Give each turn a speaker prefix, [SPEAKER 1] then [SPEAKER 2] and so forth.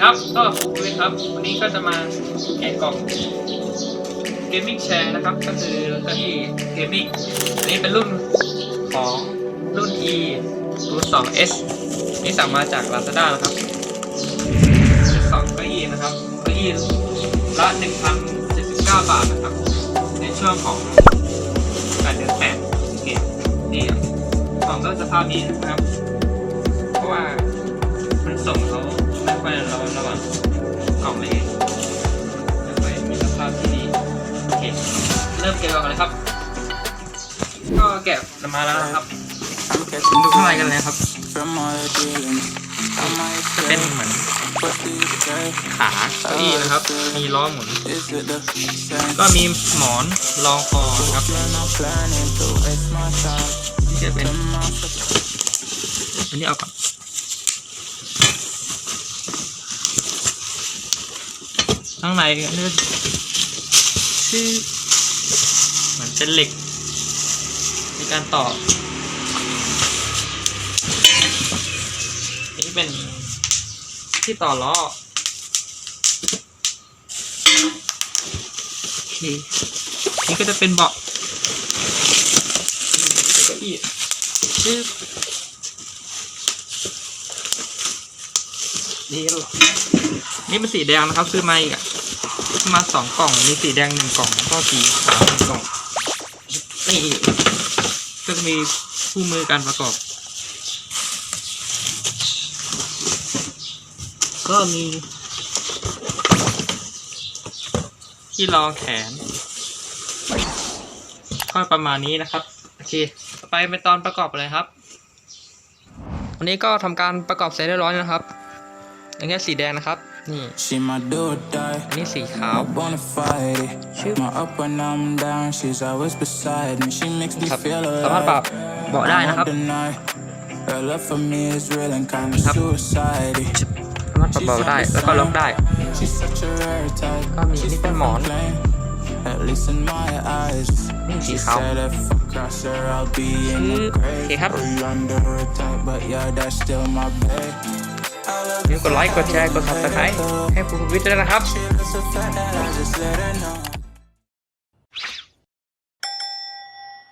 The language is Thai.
[SPEAKER 1] ครับก็ผมวินครับ วันนี้ก็จะมาแกะกล่องเกมมิ่งแชร์นะครับ ก็คือก้าอี้เกมมิ่งอันนี้เป็นรุ่นของรุ่น e 0 2 s นี่สั่งมาจาก Lazada นะครับเป็นสองเก้าอี้นะครับเก้าอี้ละ 1,079 บาทนะครับ ในช่วงของ8เดือน8โอเคนี่ครับกล่องก็สภาพนี้นะครับ ริ่มเก็บกล่องกันเลยครับ ก็แกะมาแล้วนะครับ
[SPEAKER 2] I'm catching
[SPEAKER 1] ดูข้างในกันเลยครับ
[SPEAKER 2] from all the dealings. I might
[SPEAKER 1] จะเป็น
[SPEAKER 2] stay,
[SPEAKER 1] เหมือน
[SPEAKER 2] but these days,
[SPEAKER 1] ขาเก้าอี้นะครับ มีล้อหมุน
[SPEAKER 2] is it the same?
[SPEAKER 1] ก็มีหมอนรองคอครับ
[SPEAKER 2] Plan on planning to waste my time.
[SPEAKER 1] นี่จะเป็น
[SPEAKER 2] To my
[SPEAKER 1] อันนี้เอาก่อนข้างในก็เนี่ยชื่อ เหมือนเป็นเหล็กในการต่อนนี้เป็นที่ต่อล้อโอเคนี่ก็จะเป็นเบาะนี่เก้าอี้ชื่อนี่หรอนี่เป็นสีแดงนะครับ ซื้อมาอีกอะมาสองกล่อง มีสีแดงหนึ่งกล่องแล้วก็สีขาวหนึ่งกล่อง นี่ก็จะมีคู่มือการประกอบ ก็มี ที่รองแขนก็ประมาณนี้นะครับ โอเค ไปเป็นตอนประกอบเลยครับ วันนี้ก็ทำการประกอบเสร็จเรียบร้อยนะครับอย่างเงี้ยสีแดงนะครับ นี่
[SPEAKER 2] She my do or die.
[SPEAKER 1] อันนี้สีขาว
[SPEAKER 2] I wanna fight it.
[SPEAKER 1] Shoot.
[SPEAKER 2] My up when I'm down, she's always beside me. She makes me
[SPEAKER 1] ครับ
[SPEAKER 2] feel
[SPEAKER 1] สามารถปรับ
[SPEAKER 2] alive.
[SPEAKER 1] เบาะได้นะครับ
[SPEAKER 2] I won't deny. Her love for me is real and kinda
[SPEAKER 1] ครับ
[SPEAKER 2] suicide.
[SPEAKER 1] สามารถปรับเบาได้ แล้วก็ล็อกได้
[SPEAKER 2] She's such a rare type.
[SPEAKER 1] ก็มีนี่เป็นหมอน
[SPEAKER 2] Plain, At least in my eyes.
[SPEAKER 1] นี่สี
[SPEAKER 2] She
[SPEAKER 1] ขาว
[SPEAKER 2] said if I cross her, I'll be in the
[SPEAKER 1] โอ
[SPEAKER 2] grave.
[SPEAKER 1] เคครับ
[SPEAKER 2] Or you under attack, but yeah, that's still my babe.
[SPEAKER 1] อย่าลืมกดไลค์ กดแชร์ กด subscribe ให้ภูมิวิทย์ด้วยนะครับ